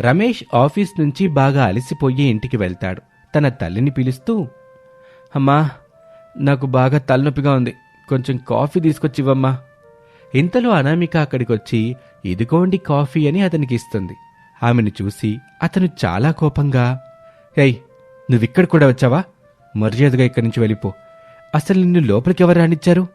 Ramesh office నుంచి బాగా అలసిపోయి ఇంటికి వెళ్తాడు. తన తల్లిని పిలుస్తూ అమ్మా నాకు బాగా తలనొప్పిగా ఉంది. కొంచెం కాఫీ తీసుకొచ్చివ్వమ్మా. ఇంతలో అనామిక అక్కడికొచ్చి ఇదిగోండి కాఫీ అని అతనికి ఇస్తుంది. ఆమెను చూసి అతను చాలా కోపంగా ఏయ్ నువ్విక్కడ కూడా వచ్చావా? మర్యాదగా ఇక్కడి నుంచి వెళ్ళిపో. అసలు నిన్ను లోపలికి ఎవరు రానిచ్చారు?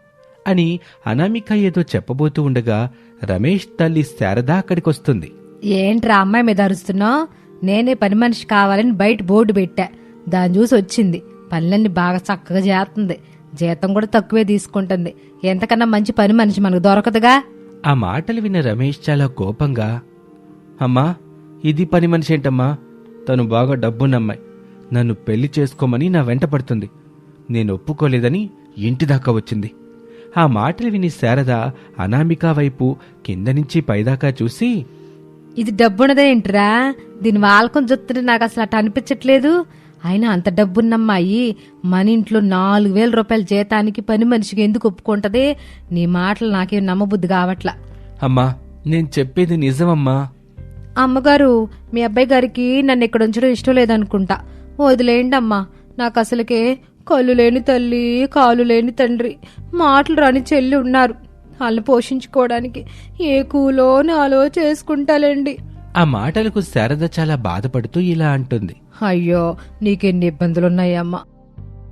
అని అనామిక ఏదో చెప్పబోతూ ఉండగా రమేష్ తల్లి శారద అక్కడికొస్తుంది. ఏంట్రా అమ్మాయి మీద అరుస్తున్నావు నేనే పని మనిషి కావాలని బయట బోర్డు పెట్టా. దాన్ని చూసి వచ్చింది. పనులన్నీ బాగా చక్కగా చేస్తుంది. జీతం కూడా తక్కువే తీసుకుంటుంది. ఎంతకన్నా మంచి పని మనిషి మనకు దొరకదుగా? ఆ మాటలు విన్న రమేష్ చాలా కోపంగా అమ్మా ఇది పని మనిషి ఏంటమ్మా? తను బాగా డబ్బున్నమ్మాయి నన్ను పెళ్ళి చేసుకోమని నా వెంట పడుతుంది. నేను ఒప్పుకోలేదని ఇంటి దాకా వచ్చింది. ఆ మాటలు విని శారద అనామిక వైపు కింద నుంచి పైదాకా చూసి ఇది డబ్బున్నదేంట్రా? దీని వాలకం చూస్తుంటే నాకు అసలు అట్ట అనిపించట్లేదు. అయినా అంత డబ్బున్నమ్మాయి మన ఇంట్లో నాలుగు వేల రూపాయల జీతానికి పని మనిషికి ఎందుకు ఒప్పుకుంటది? నీ మాటలు నాకేం నమ్మబుద్ధి కావట్లా. అమ్మా నేను చెప్పేది నిజమమ్మా. అమ్మగారు మీ అబ్బాయి గారికి నన్ను ఇక్కడ ఉంచడం ఇష్టం లేదనుకుంటా. వదిలేయండి అమ్మా నాకు అసలుకే కళ్ళు లేని తల్లి కాలు లేని తండ్రి మాటలు రాని చెల్లి ఉన్నారు. వాళ్ళని పోషించుకోవడానికి ఏ కూలో నాలో చేసుకుంటాలేండి. ఆ మాటలకు శారద చాలా బాధపడుతూ ఇలా అంటుంది. అయ్యో నీకెన్ని ఇబ్బందులున్నాయమ్మా.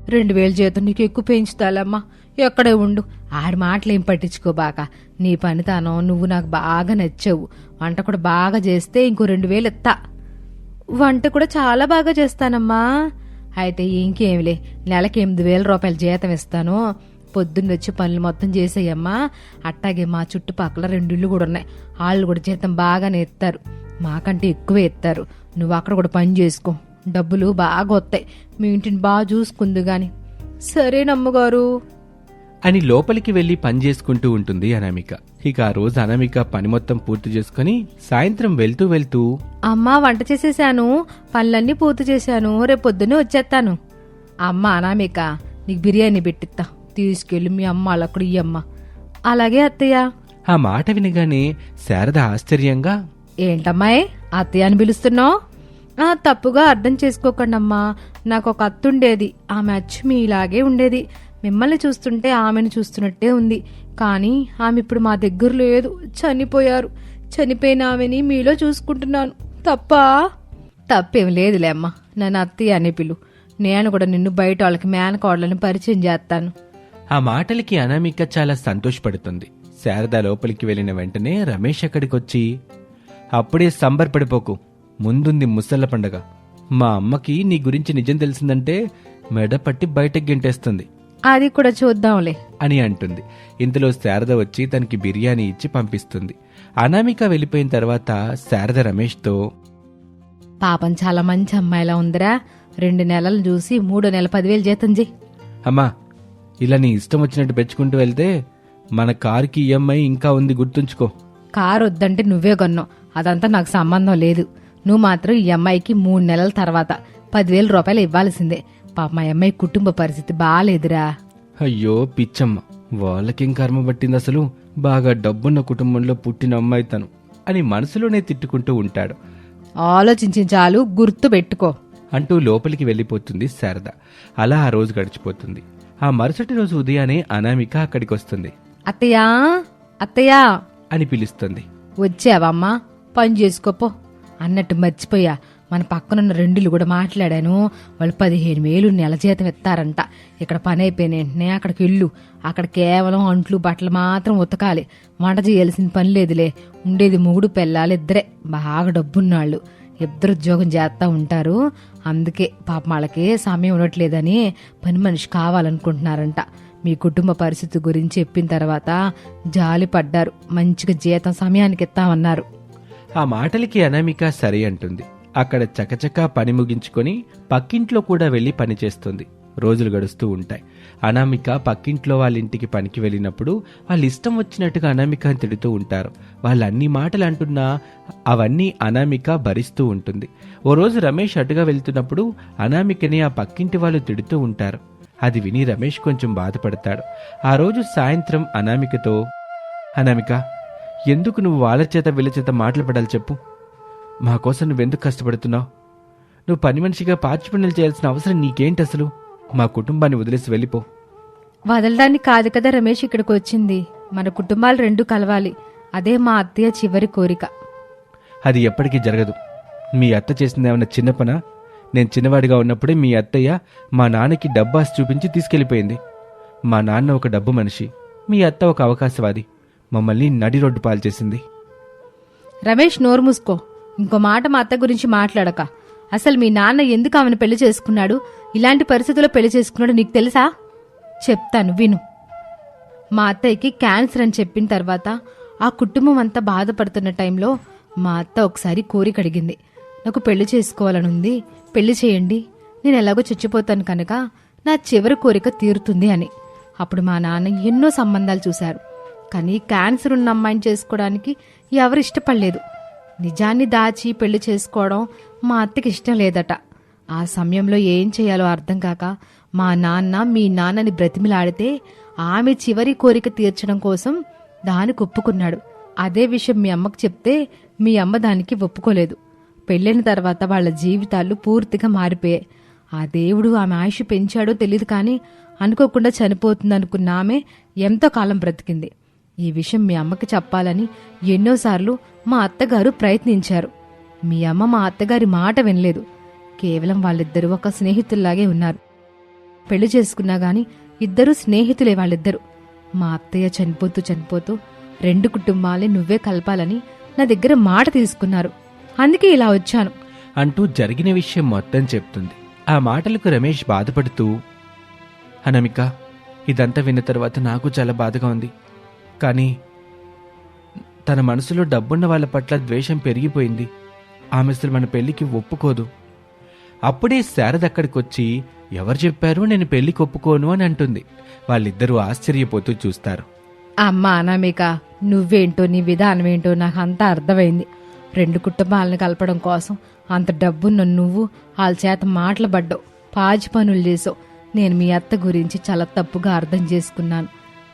రెండు వేలు జీతం నీకు ఎక్కువ పెంచుతాలమ్మా. ఎక్కడే ఉండు ఆడి మాటలేం పట్టించుకోబాక నీ పనితనం నువ్వు నాకు బాగా నచ్చావు. వంట కూడా బాగా చేస్తే ఇంకో రెండు వేలు ఇత్తా. వంట కూడా చాలా బాగా చేస్తానమ్మా. అయితే ఇంకేమిలే నెలకి ఎనిమిది వేల రూపాయల జీతం ఇస్తాను. పొద్దున్న వచ్చి పనులు మొత్తం చేసేయమ్మా. అట్టాగే మా చుట్టుపక్కల రెండు ఇళ్ళు కూడా ఉన్నాయి. వాళ్ళు కూడా జీతం బాగానే ఇస్తారు. మాకంటే ఎక్కువే ఇస్తారు. నువ్వు అక్కడ కూడా పని చేసుకో. డబ్బులు బాగా వస్తాయి. మీ ఇంటిని బాగా చూసుకుంది గాని. సరేనమ్మగారు అని లోపలికి వెళ్ళి పని చేసుకుంటూ ఉంటుంది అనామిక. ఇక ఆ రోజు అనామిక పని మొత్తం పూర్తి చేసుకుని సాయంత్రం వెళ్తూ వెళ్తూ అమ్మా వంట చేసేసాను. పనులన్నీ పూర్తి చేశాను. రేపు పొద్దున్నే వచ్చేస్తాను. అమ్మ అనామిక నీకు బిర్యానీ పెట్టిస్తా. తీసుకెళ్ళి మీ అమ్మ వాళ్ళక్కడ ఇయ్యమ్మ. అలాగే అత్తయ్య. ఆ మాట వినగానే శారద ఆశ్చర్యంగా ఏంటమ్మాయి అత్తయ్య అని పిలుస్తున్నావు? ఆ, తప్పుగా అర్థం చేసుకోకండి అమ్మా నాకు ఒక అత్త ఉండేది ఆమె అచ్చు మీ ఇలాగే ఉండేది. మిమ్మల్ని చూస్తుంటే ఆమెను చూస్తున్నట్టే ఉంది. కానీ ఆమె ఇప్పుడు మా దగ్గర లేదు. చనిపోయారు. చనిపోయిన ఆమెని మీలో చూసుకుంటున్నాను. తప్పా? తప్పేం లేదులే అమ్మా. నన్ను అత్తయ్య అని పిలు. నేను కూడా నిన్ను బయట వాళ్ళకి మేనకోడలను పరిచయం చేస్తాను. ఆ మాటలకి అనామిక చాలా సంతోషపడుతుంది. శారద లోపలికి వెళ్ళిన వెంటనే రమేష్ అక్కడికొచ్చి అప్పుడే సంబరపడిపోకు ముందుంది ముసళ్ళ పండగ. మా అమ్మకి నీ గురించి నిజం తెలిసిందంటే మెడ పట్టి బయటకు గెంటేస్తుంది. అది కూడా చూద్దాంలే. అని అంటుంది. ఇంతలో శారద వచ్చి తనకి బిర్యానీ ఇచ్చి పంపిస్తుంది. అనామిక వెళ్ళిపోయిన తర్వాత శారద రమేష్తో పాపం చాలా మంచి అమ్మాయిలా ఉందిరా. రెండు నెలలు చూసి మూడో నెల పదివేలు జీతం చేయి అమ్మా ఇలా నీ ఇష్టం వచ్చినట్టు పెంచుకుంటూ వెళ్తే మన కారుకి ఈఎంఐ ఇంకా ఉంది గుర్తుంచుకో. కారు వద్దంటే నువ్వే కొన్నావు అదంతా నాకు సంబంధం లేదు. నువ్వు మాత్రం ఈ అమ్మాయికి మూడు నెలల తర్వాత పదివేల రూపాయలు ఇవ్వాల్సిందే. పాప మా అమ్మాయి కుటుంబ పరిస్థితి బాగాలేదురా అయ్యో పిచ్చమ్మ. వాళ్ళకేం కర్మ పట్టింది అసలు? బాగా డబ్బున్న కుటుంబంలో పుట్టిన అమ్మాయి తను అని మనసులోనే తిట్టుకుంటూ ఉంటాడు. ఆలోచించి చాలు గుర్తు పెట్టుకో. అంటూ లోపలికి వెళ్ళిపోతుంది శారద. అలా ఆ రోజు గడిచిపోతుంది. ఆ మరుసటి రోజు ఉదయాన్నే అనామిక అక్కడికి వస్తుంది అత్తయ్యా అత్తయ్యా! అని పిలుస్తుంది. వచ్చావమ్మా పని చేసుకోపో. అన్నట్టు మర్చిపోయా. మన పక్కనున్న రెండులు కూడా మాట్లాడాను. వాళ్ళు పదిహేను వేలు నెల జీతం ఇస్తారంట. ఇక్కడ పని అయిపోయిన వెంటనే అక్కడికి వెళ్ళు. అక్కడ కేవలం అంట్లు బట్టలు మాత్రం ఉతకాలి. వంట చేయాల్సిన పని లేదులే. ఉండేది మొగుడు పెళ్ళాలి ఇద్దరే బాగా డబ్బున్నాళ్ళు. ఇద్దరు ఉద్యోగం చేస్తూ ఉంటారు. అందుకే పాప వాళ్ళకి సమయం ఉండట్లేదని పని మనిషి కావాలనుకుంటున్నారంట. మీ కుటుంబ పరిస్థితి గురించి చెప్పిన తర్వాత జాలి పడ్డారు. మంచిగా జీతం సమయానికి ఇస్తామన్నారు. ఆ మాటలకి అనామిక సరే అంటుంది. అక్కడ చకచకా పని ముగించుకొని పక్కింట్లో కూడా వెళ్ళి పని చేస్తుంది. రోజులు గడుస్తూ ఉంటాయి. అనామిక పక్కింట్లో వాళ్ళ ఇంటికి పనికి వెళ్ళినప్పుడు వాళ్ళ ఇష్టం వచ్చినట్టుగా అనామిక తిడుతూ ఉంటారు. వాళ్ళు అన్ని మాటలు అంటున్నా అవన్నీ అనామిక భరిస్తూ ఉంటుంది. ఓ రోజు రమేష్ అటుగా వెళ్తున్నప్పుడు అనామికని ఆ పక్కింటి వాళ్ళు తిడుతూ ఉంటారు. అది విని రమేష్ కొంచెం బాధపడతాడు. ఆ రోజు సాయంత్రం అనామికతో అనామిక ఎందుకు నువ్వు వాళ్ళ చేత వీళ్ళ చేత మాటలు పడాలి చెప్పు. మా కోసం నువ్వెందుకు కష్టపడుతున్నావు? నువ్వు పని మనిషిగా పాచి పనులు చేయాల్సిన అవసరం నీకేంటి అసలు? మా కుటుంబాన్ని వదిలేసి వెళ్ళిపో. వదలడానికి కాదు కదా రమేష్ ఇక్కడికి వచ్చింది. మన కుటుంబాలు రెండు కలవాలి. అదే మా అత్తయ్య చివరి కోరిక. అది ఎప్పటికీ జరగదు. మీ అత్త చేసింది ఏమైనా చిన్న పనా? నేను చిన్నవాడిగా ఉన్నప్పుడే మీ అత్తయ్య మా నాన్నకి డబ్బాస్ చూపించి తీసుకెళ్ళిపోయింది. మా నాన్న ఒక డబ్బు మనిషి. మీ అత్త ఒక అవకాశవాది. మమ్మల్ని నడి రోడ్డు పాలు చేసింది. రమేష్ నోరు మూసుకో. ఇంకో మాట మా అత్త గురించి మాట్లాడక. అసలు మీ నాన్న ఎందుకు ఆమెను పెళ్ళి చేసుకున్నాడు? ఇలాంటి పరిస్థితుల్లో పెళ్ళి చేసుకున్నాడు నీకు తెలుసా? చెప్తాను విను. మా అత్తయ్యకి క్యాన్సర్ అని చెప్పిన తర్వాత ఆ కుటుంబం అంతా బాధపడుతున్న టైంలో మా అత్త ఒకసారి కోరిక అడిగింది. నాకు పెళ్ళి చేసుకోవాలని ఉంది పెళ్ళి చేయండి. నేను ఎలాగో చచ్చిపోతాను కనుక నా చివరి కోరిక తీరుతుంది అని. అప్పుడు మా నాన్న ఎన్నో సంబంధాలు చూశారు. కానీ క్యాన్సర్ ఉన్న అమ్మాయిని చేసుకోవడానికి ఎవరు ఇష్టపడలేదు. నిజాన్ని దాచి పెళ్ళి చేసుకోవడం మా అత్తకి ఇష్టం లేదట. ఆ సమయంలో ఏం చేయాలో అర్థం కాక మా నాన్న మీ నాన్నని బ్రతిమిలాడితే ఆమె చివరి కోరిక తీర్చడం కోసం దానికి ఒప్పుకున్నాడు అదే విషయం మీ అమ్మకు చెప్తే మీ అమ్మ దానికి ఒప్పుకోలేదు. పెళ్ళైన తర్వాత వాళ్ళ జీవితాలు పూర్తిగా మారిపోయాయి. ఆ దేవుడు ఆమె ఆయుష్ పెంచాడో తెలియదు కానీ అనుకోకుండా చనిపోతుంది అనుకున్న ఆమె ఎంతో కాలం బ్రతికింది. ఈ విషయం మీ అమ్మకి చెప్పాలని ఎన్నోసార్లు మా అత్తగారు ప్రయత్నించారు. మీ అమ్మ మా అత్తగారి మాట వినలేదు. కేవలం వాళ్ళిద్దరూ ఒక స్నేహితుల్లాగే ఉన్నారు. పెళ్ళి చేసుకున్నా గాని ఇద్దరూ స్నేహితులే వాళ్ళిద్దరు. మా అత్తయ్య చనిపోతూ చనిపోతూ రెండు కుటుంబాలే నువ్వే కలపాలని నా దగ్గర మాట తీసుకున్నారు. అందుకే ఇలా వచ్చాను. అంటూ జరిగిన విషయం మొత్తం చెప్తుంది. ఆ మాటలకు రమేష్ బాధపడుతూ అనమిక ఇదంతా విన్న తర్వాత నాకు చాలా బాధగా ఉంది. కానీ తన మనసులో డబ్బున్న వాళ్ళ పట్ల ద్వేషం పెరిగిపోయింది. ఆమె అసలు మన పెళ్ళికి ఒప్పుకోదు. అప్పుడే శారద అక్కడికొచ్చి ఎవరు చెప్పారు నేను పెళ్ళికి ఒప్పుకోను? అని అంటుంది. వాళ్ళిద్దరూ ఆశ్చర్యపోతూ చూస్తారు. అమ్మా అనామిక నువ్వేంటో నీ విధానం ఏంటో నాకు అంతా అర్థమైంది. రెండు కుటుంబాలను కలపడం కోసం అంత డబ్బున్న నువ్వు వాళ్ళ చేత మాటలు పడ్డావు. పాచి పనులు చేసావు. నేను మీ అత్త గురించి చాలా తప్పుగా అర్థం చేసుకున్నాను.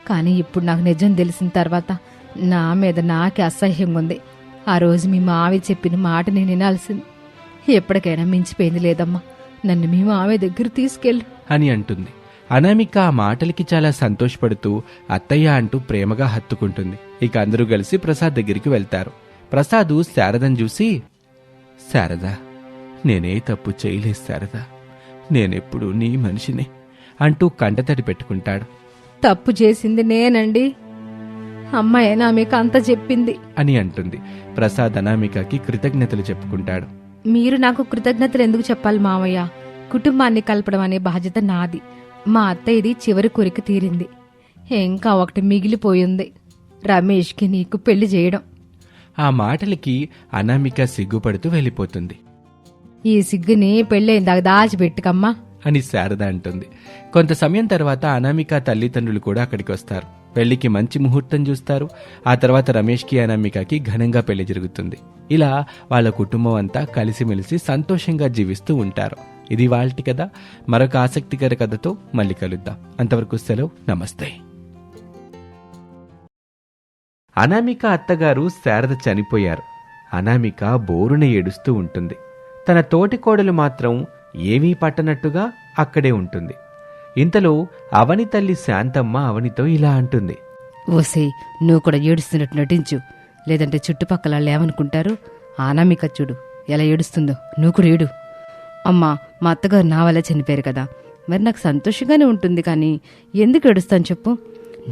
కానీ ఇప్పుడు నాకు నిజం తెలిసిన తర్వాత నా మీద నాకే అసహ్యంగా ఉంది. ఆ రోజు మీ మావి చెప్పిన మాట నేను వినాల్సింది. ఎప్పటికైనా మించిపోయింది లేదమ్మా. నన్ను మీ మావి దగ్గర తీసుకెళ్ళు. అని అంటుంది. అనామిక ఆ మాటలకి చాలా సంతోషపడుతూ అత్తయ్య అంటూ ప్రేమగా హత్తుకుంటుంది. ఇక అందరూ కలిసి ప్రసాద్ దగ్గరికి వెళ్తారు. ప్రసాదు శారదను చూసి శారద నేనే తప్పు చేయలేదు శారద. నేనెప్పుడు నీ మనిషిని అంటూ కంటతడి పెట్టుకుంటాడు. తప్పు చేసింది నేనండి. అమ్మాయి మీకు అంత చెప్పింది. అని అంటుంది. ప్రసాద్ అనామికకి కృతజ్ఞతలు చెప్పుకుంటాడు. మీరు నాకు కృతజ్ఞతలు ఎందుకు చెప్పాలి మావయ్య? కుటుంబాన్ని కలపడం అనే బాధ్యత నాది. మా అత్తయ్యది చివరి కోరిక తీరింది. ఇంకా ఒకటి మిగిలిపోయింది. రమేష్కి నీకు పెళ్ళి చేయడం. ఆ మాటలకి అనామిక సిగ్గుపడుతూ వెళ్ళిపోతుంది. ఈ సిగ్గుని పెళ్ళైందాక దాచిపెట్టుకమ్మా. అని శారద అంటుంది. కొంత సమయం తర్వాత అనామిక తల్లిదండ్రులు కూడా అక్కడికి వస్తారు. పెళ్ళికి మంచి ముహూర్తం చూస్తారు. ఆ తర్వాత రమేష్కి అనామికకి ఘనంగా పెళ్ళి జరుగుతుంది. ఇలా వాళ్ళ కుటుంబం అంతా కలిసిమెలిసి సంతోషంగా జీవిస్తూ ఉంటారు. ఇది వాళ్ళటి కథ. మరొక ఆసక్తికర కథతో మళ్ళీ కలుద్దాం. అంతవరకు సెలవు. నమస్తే. అనామిక అత్తగారు శారద చనిపోయారు. అనామిక బోరున ఏడుస్తూ ఉంటుంది. తన తోటి కోడలు మాత్రం ఏమీ పట్టనట్టుగా అక్కడే ఉంటుంది. ఇంతలో అవని తల్లి శాంతమ్మ అవనితో ఇలా అంటుంది. ఓసే నువ్వు కూడా ఏడుస్తున్నట్టు నటించు. లేదంటే చుట్టుపక్కల వాళ్ళు ఏమనుకుంటారు? ఆనామిక చూడు ఎలా ఏడుస్తుందో. నువ్వు కూడా ఏడు. అమ్మా మా అత్తగారు నా వల్ల చనిపోయారు కదా. మరి నాకు సంతోషంగానే ఉంటుంది కానీ ఎందుకు ఏడుస్తాను చెప్పు?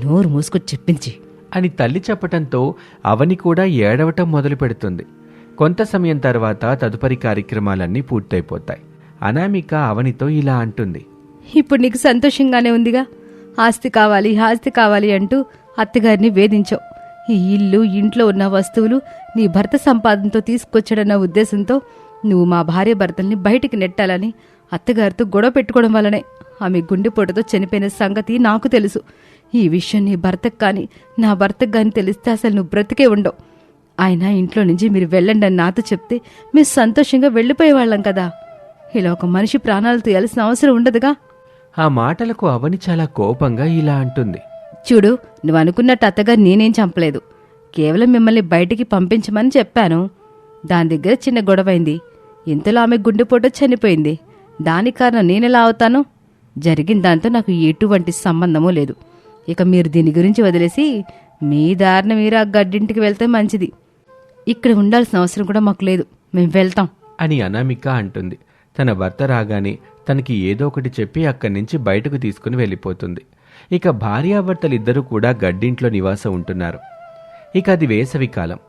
నోరు మూసుకొచ్చి చెప్పించి. అని తల్లి చెప్పటంతో అవని కూడా ఏడవటం మొదలు పెడుతుంది కొంత సమయం తర్వాత తదుపరి కార్యక్రమాలన్నీ పూర్తయిపోతాయి. అనామిక అవనితో ఇలా అంటుంది. ఇప్పుడు నీకు సంతోషంగానే ఉందిగా? ఆస్తి కావాలి ఆస్తి కావాలి అంటూ అత్తగారిని వేధించావు ఈ ఇల్లు ఇంట్లో ఉన్న వస్తువులు నీ భర్త సంపాదనతో తీసుకొచ్చాడన్న ఉద్దేశంతో నువ్వు మా భార్య భర్తల్ని బయటికి నెట్టాలని అత్తగారితో గొడవ పెట్టుకోవడం వల్లనే ఆమె గుండెపోటుతో చనిపోయిన సంగతి నాకు తెలుసు. ఈ విషయం నీ భర్తకు కానీ నా భర్తకు కానీ తెలిస్తే అసలు నువ్వు బ్రతికే ఉండవు. ఆయన ఇంట్లో నుంచి మీరు వెళ్ళండి అని నాతో చెప్తే మేము సంతోషంగా వెళ్ళిపోయేవాళ్ళం కదా. ఇలా ఒక మనిషి ప్రాణాలు తీయాల్సిన అవసరం ఉండదుగా? ఆ మాటలకు అవని చాలా కోపంగా ఇలా అంటుంది. చూడు నువ్వు అనుకున్నట్టు అత్తగా నేనేం చంపలేదు. కేవలం మిమ్మల్ని బయటికి పంపించమని చెప్పాను. దాని దగ్గర చిన్న గొడవైంది. ఇంతలో ఆమె గుండెపోటు చనిపోయింది. దాని కారణం నేనెలా అవుతాను? జరిగిన దాంతో నాకు ఎటువంటి సంబంధమూ లేదు. ఇక మీరు దీని గురించి వదిలేసి మీ దారిన మీరు ఆ గడ్డింటికి వెళ్తే మంచిది. ఇక్కడ ఉండాల్సిన అవసరం కూడా మాకు లేదు. మేము వెళ్తాం. అని అనామిక అంటుంది. తన భర్త రాగానే తనకి ఏదో ఒకటి చెప్పి అక్కడి నుంచి బయటకు తీసుకుని వెళ్ళిపోతుంది. ఇక భార్యాభర్తలిద్దరూ కూడా గడ్డింట్లో నివాసం ఉంటున్నారు. ఇక అది వేసవి కాలం.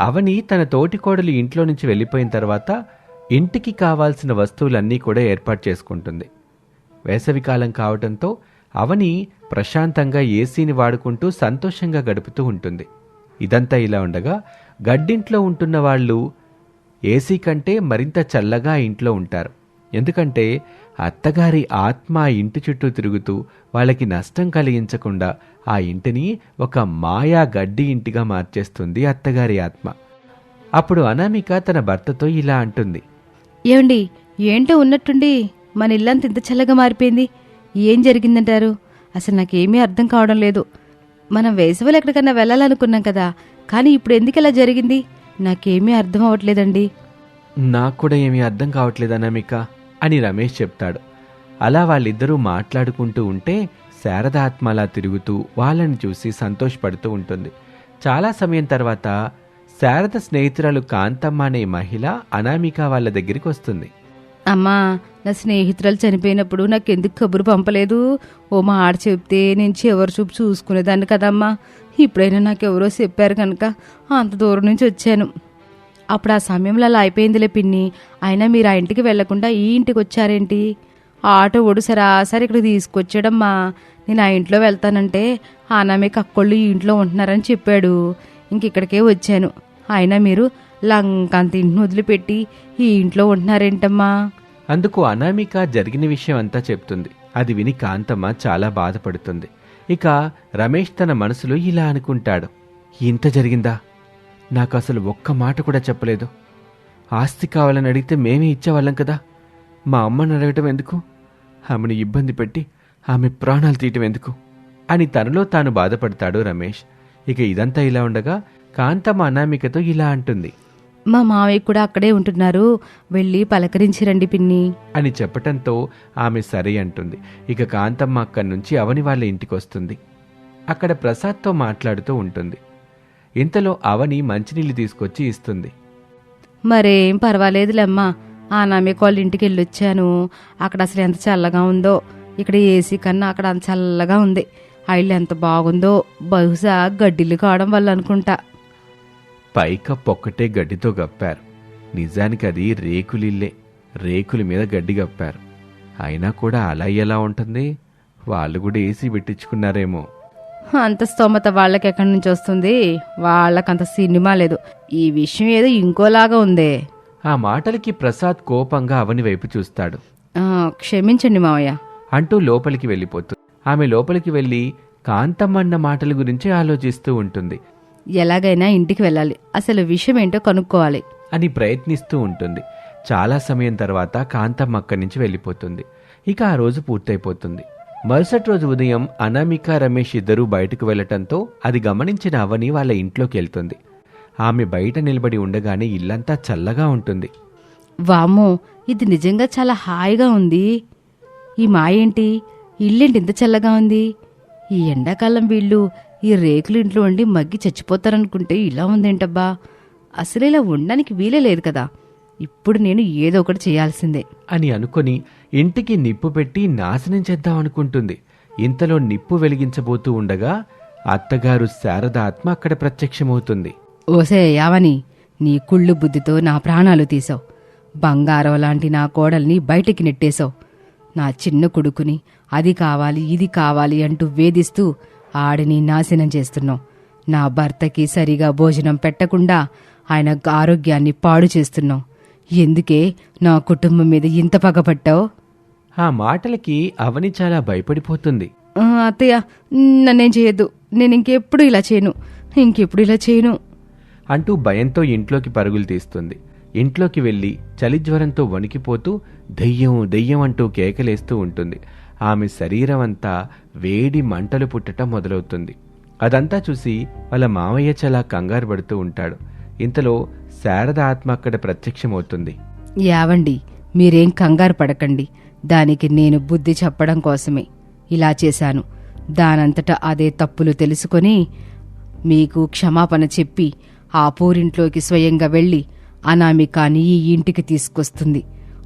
అవని తన తోటి కోడలు ఇంట్లో నుంచి వెళ్ళిపోయిన తర్వాత ఇంటికి కావాల్సిన వస్తువులన్నీ కూడా ఏర్పాటు చేసుకుంటుంది. వేసవికాలం కావటంతో అవని ప్రశాంతంగా ఏసీని వాడుకుంటూ సంతోషంగా గడుపుతూ ఉంటుంది. ఇదంతా ఇలా ఉండగా గడ్డింట్లో ఉంటున్న వాళ్ళు ఏసీ కంటే మరింత చల్లగా ఇంట్లో ఉంటారు. ఎందుకంటే అత్తగారి ఆత్మ ఇంటి చుట్టూ తిరుగుతూ వాళ్ళకి నష్టం కలిగించకుండా ఆ ఇంటిని ఒక మాయా గడ్డి ఇంటిగా మార్చేస్తుంది అత్తగారి ఆత్మ. అప్పుడు అనామిక తన భర్తతో ఇలా అంటుంది. ఏమండి ఏంటో ఉన్నట్టుండి మన ఇల్లంత ఇంత చల్లగా మారిపోయింది. ఏం జరిగిందంటారు? అసలు నాకేమీ అర్థం కావడం లేదు. మనం వేసవిలో ఎక్కడికన్నా వెళ్ళాలనుకున్నాం కదా కానీ ఇప్పుడు ఎందుకు ఇలా జరిగింది? నాకేమీ అర్థం అవ్వట్లేదండి. నాకు కూడా ఏమీ అర్థం కావట్లేదు అనామిక అని రమేష్ చెప్తాడు. అలా వాళ్ళిద్దరూ మాట్లాడుకుంటూ ఉంటే శారద తిరుగుతూ వాళ్ళని చూసి సంతోషపడుతూ ఉంటుంది. చాలా సమయం తర్వాత శారద స్నేహితురాలు కాంతమ్మ అనే మహిళ అనామిక వాళ్ళ దగ్గరికి వస్తుంది. అమ్మా నా స్నేహితురాలు చనిపోయినప్పుడు నాకెందుకు కబురు పంపలేదు? ఓ మా చెప్తే నేను చివరి చూపు చూసుకునేదాన్ని కదమ్మా. ఇప్పుడైనా నాకెవరో చెప్పారు కనుక అంత దూరం నుంచి వచ్చాను. అప్పుడు ఆ సమయంలో అలా అయిపోయిందిలే పిన్ని. అయినా మీరు ఆ ఇంటికి వెళ్ళకుండా ఈ ఇంటికి వచ్చారేంటి? ఆటో ఓడు సరాసరి ఇక్కడ తీసుకొచ్చాడమ్మా. నేను ఆ ఇంట్లో వెళ్తానంటే ఆనామే కక్కోళ్ళు ఈ ఇంట్లో ఉంటున్నారని చెప్పాడు. ఇంక ఇక్కడికే వచ్చాను. అయినా మీరు లంకంతింటిని వదిలిపెట్టి ఈ ఇంట్లో ఉంటున్నారేంటమ్మా? అందుకు అనామిక జరిగిన విషయం అంతా చెప్తుంది. అది విని కాంతమ్మ చాలా బాధపడుతుంది. ఇక రమేష్ తన మనసులో ఇలా అనుకుంటాడు. ఇంత జరిగిందా? నాకు అసలు ఒక్క మాట కూడా చెప్పలేదు. ఆస్తి కావాలని అడిగితే మేమే ఇచ్చేవాళ్ళం కదా. మా అమ్మని అడగటం ఎందుకు? ఆమెను ఇబ్బంది పెట్టి ఆమె ప్రాణాలు తీయటం ఎందుకు? అని తనలో తాను బాధపడతాడు రమేష్. ఇక ఇదంతా ఇలా ఉండగా కాంతమ్మ అనామికతో ఇలా అంటుంది. మా మావయ్య కూడా అక్కడే ఉంటున్నారు. వెళ్ళి పలకరించి రండి పిన్ని. అని చెప్పటంతో ఆమె సరే అంటుంది. ఇక కాంతమ్మ అక్కడి నుంచి అవని వాళ్ళ ఇంటికి వస్తుంది అక్కడ ప్రసాద్తో మాట్లాడుతూ ఉంటుంది. ఇంతలో అవని మంచినీళ్ళు తీసుకొచ్చి ఇస్తుంది. మరేం పర్వాలేదులేమ్మా. ఆ నమ్మిక వాళ్ళ ఇంటికి వెళ్ళొచ్చాను అక్కడ అసలు ఎంత చల్లగా ఉందో. ఇక్కడ ఏసీ కన్నా అక్కడ అంత చల్లగా ఉంది. ఆ ఇల్లు ఎంత బాగుందో. బహుశా గడ్డిలు కావడం వల్ల అనుకుంటా. పైకప్పు ఒక్కటే గడ్డితో గప్పారు నిజానికి అది రేకులిల్లే. రేకుల మీద గడ్డి గప్పారు అయినా కూడా అలా ఎలా ఉంటుంది? వాళ్ళు కూడా ఏసీ పెట్టించుకున్నారేమో. అంత స్తోమత వాళ్ళకి ఎక్కడి నుంచి వస్తుంది? వాళ్ళకంత సినిమా లేదు. ఈ విషయం ఏదో ఇంకోలాగా ఉందే. ఆ మాటలకి ప్రసాద్ కోపంగా అవని వైపు చూస్తాడు. క్షమించండి మావయ్య. అంటూ లోపలికి వెళ్ళిపోతుంది ఆమె లోపలికి వెళ్ళి కాంతమ్మన్న మాటల గురించి ఆలోచిస్తూ ఉంటుంది. ఎలాగైనా ఇంటికి వెళ్ళాలి. అసలు విషయం ఏంటో కనుక్కోవాలి. అని ప్రయత్నిస్తూ ఉంటుంది. చాలా సమయం తర్వాత కాంతమ్మ అక్కడి నుంచి వెళ్ళిపోతుంది. ఇక ఆ రోజు పూర్తయిపోతుంది. మరుసటి రోజు ఉదయం అనామిక రమేష్ ఇద్దరూ బయటకు వెళ్ళటంతో అది గమనించిన అవని వాళ్ళ ఇంట్లోకి వెళ్తుంది. ఆమె బయట నిలబడి ఉండగానే ఇల్లంతా చల్లగా ఉంటుంది. వామ్మో ఇది నిజంగా చాలా హాయిగా ఉంది. ఈ మాయేంటి? ఇల్లేంటి ఇంత చల్లగా ఉంది? ఈ ఎండాకాలం వీళ్ళు ఈ రేకులు ఇంట్లో ఉండి మగ్గి చచ్చిపోతారనుకుంటే ఇలా ఉందేంటబ్బా? అసలు ఇలా ఉండడానికి వీలే లేదు కదా. ఇప్పుడు నేను ఏదో ఒకటి చేయాల్సిందే. అని అనుకొని ఇంటికి నిప్పు పెట్టి నాశనం చేద్దాం అనుకుంటుంది ఇంతలో నిప్పు వెలిగించబోతూ ఉండగా అత్తగారు శారద ఆత్మ అక్కడ ప్రత్యక్షమవుతుంది. ఓసే యావని నీ కుళ్ళు బుద్ధితో నా ప్రాణాలు తీసావు. బంగారం లాంటి నా కోడల్ని బయటికి నెట్టేశావు. నా చిన్న కొడుకుని అది కావాలి ఇది కావాలి అంటూ వేధిస్తూ ఆడిని నాశనం చేస్తున్నావు. నా భర్తకి సరిగా భోజనం పెట్టకుండా ఆయన ఆరోగ్యాన్ని పాడు చేస్తున్నావు. ఎందుకే నా కుటుంబం మీద ఇంత పగపట్టావు ఆ మాటలకి అవని చాలా భయపడిపోతుంది. అత్తయ్య నన్నేం చేయొద్దు. నేను ఇంకెప్పుడు ఇలా చేయను. ఇంకెప్పుడు ఇలా చేయను. అంటూ భయంతో ఇంట్లోకి పరుగులు తీస్తుంది. ఇంట్లోకి వెళ్ళి చలిజ్వరంతో వణికిపోతూ దెయ్యం దెయ్యం అంటూ కేకలేస్తూ ఉంటుంది. ఆమె శరీరం అంతా వేడి మంటలు పుట్టటం మొదలవుతుంది. అదంతా చూసి వాళ్ళ మావయ్య చాలా కంగారు పడుతూ ఉంటాడు. ఇంతలో శారద ఆత్మ అక్కడ ప్రత్యక్షమవుతుంది. యావండి మీరేం కంగారు పడకండి. దానికి నేను బుద్ధి చెప్పడం కోసమే. ఇలా చేశాను. దానంతటా అదే తప్పులు తెలుసుకొని మీకు క్షమాపణ చెప్పి ఆ పూరింట్లోకి స్వయంగా వెళ్ళి అనామికాని ఈ ఇంటికి తీసుకొస్తుంది.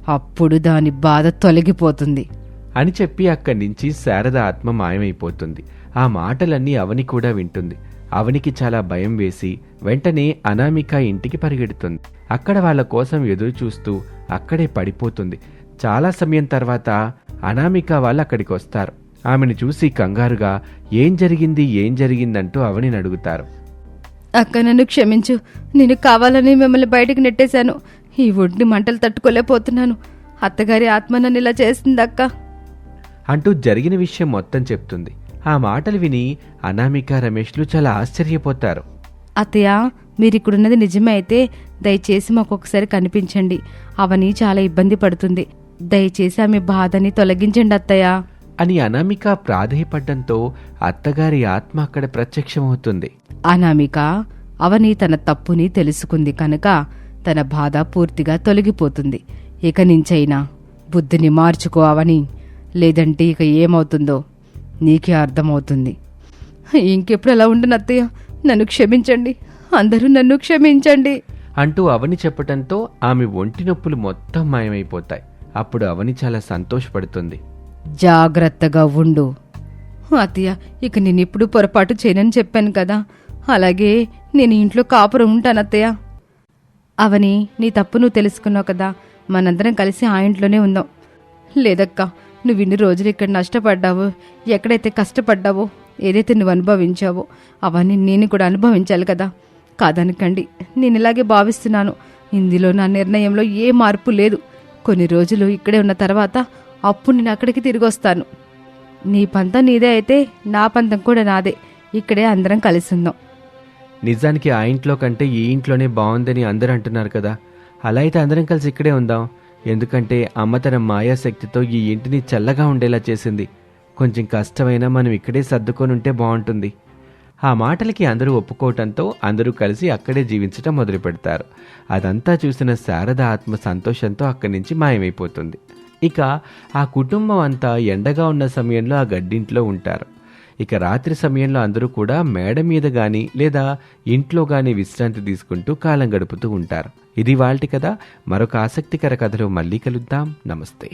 అప్పుడు దాని బాధ తొలగిపోతుంది. అని చెప్పి అక్కడి నుంచి శారద ఆత్మ మాయమైపోతుంది. ఆ మాటలన్నీ అవని కూడా వింటుంది. అవనికి చాలా భయం వేసి వెంటనే అనామిక ఇంటికి పరిగెడుతుంది. అక్కడ వాళ్ళ కోసం ఎదురు చూస్తూ అక్కడే పడిపోతుంది. చాలా సమయం తర్వాత అనామిక వాళ్ళు అక్కడికి వస్తారు. ఆమెను చూసి కంగారుగా ఏం జరిగింది? ఏం జరిగిందంటూ అవనిని అడుగుతారు. అక్క నన్ను క్షమించు. నేను కావాలని మిమ్మల్ని బయటకు నెట్టేశాను. ఈ ఒడ్ని మంటలు తట్టుకోలేకపోతున్నాను. అత్తగారి ఆత్మ నన్ను ఇలా చేసింది అక్క అంటూ జరిగిన విషయం మొత్తం చెప్తుంది. ఆ మాటలు విని అనామిక రమేష్లు చాలా ఆశ్చర్యపోతారు. అత్తయ్య మీరిక్కడున్నది నిజమే అయితే దయచేసి మాకు ఒకసారి కనిపించండి. అవని చాలా ఇబ్బంది పడుతుంది. దయచేసి ఆమె బాధని తొలగించండి అత్తయ్య. అని అనామిక ప్రాధేయపడ్డంతో అత్తగారి ఆత్మ అక్కడ ప్రత్యక్షమవుతుంది. అనామిక అవని తన తప్పుని తెలుసుకుంది కనుక తన బాధ పూర్తిగా తొలగిపోతుంది. ఇక నుంచైనా బుద్ధిని మార్చుకో అవని. లేదంటే ఇక ఏమవుతుందో? నీకే అర్థమవుతుంది. ఇంకెప్పుడు అలా ఉండను అత్తయ్య నన్ను క్షమించండి. అందరూ నన్ను క్షమించండి. అంటూ అవని చెప్పటంతో ఆమె ఒంటి నొప్పులు మొత్తం మాయమైపోతాయి. అప్పుడు అవని చాలా సంతోషపడుతుంది. జాగ్రత్తగా ఉండు. అత్తయ్య ఇక నేను ఇప్పుడు పొరపాటు చేయనని చెప్పాను కదా. అలాగే నేను ఇంట్లో కాపురం ఉంటాను అత్తయ్య. అవని నీ తప్పు నువ్వు తెలుసుకున్నావు కదా. మనందరం కలిసి ఆ ఇంట్లోనే ఉందాం లేదక్క నువ్వు ఇన్ని రోజులు ఇక్కడ నష్టపడ్డావు ఎక్కడైతే కష్టపడ్డావో ఏదైతే నువ్వు అనుభవించావో అవన్నీ నేను కూడా అనుభవించాలి కదా. కాదనకండి నేను ఇలాగే భావిస్తున్నాను. ఇందులో నా నిర్ణయంలో ఏ మార్పు లేదు. కొన్ని రోజులు ఇక్కడే ఉన్న తర్వాత అప్పుడు నేను అక్కడికి తిరిగి వస్తాను. నీ పంతం నీదే అయితే నా పంతం కూడా నాదే. ఇక్కడే అందరం కలిసి ఉందాం. నిజానికి ఆ ఇంట్లో కంటే ఈ ఇంట్లోనే బాగుందని అందరూ అంటున్నారు కదా. అలా అయితే అందరం కలిసి ఇక్కడే ఉందాం. ఎందుకంటే అమ్మ తన మాయాశక్తితో ఈ ఇంటిని చల్లగా ఉండేలా చేసింది. కొంచెం కష్టమైనా మనం ఇక్కడే సర్దుకొని ఉంటే బాగుంటుంది. ఆ మాటలకి అందరూ ఒప్పుకోవటంతో అందరూ కలిసి అక్కడే జీవించటం మొదలు పెడతారు అదంతా చూసిన శారద ఆత్మ సంతోషంతో అక్కడి నుంచి మాయమైపోతుంది. ఇక ఆ కుటుంబం అంతా ఎండగా ఉన్న సమయంలో ఆ గడ్డింట్లో ఉంటారు. ఇక రాత్రి సమయంలో అందరూ కూడా మేడ మీద గాని లేదా ఇంట్లో గాని విశ్రాంతి తీసుకుంటూ కాలం గడుపుతూ ఉంటారు. ఇది వాళ్ళటి కదా మరొక ఆసక్తికర కథలో మళ్ళీ కలుద్దాం. నమస్తే.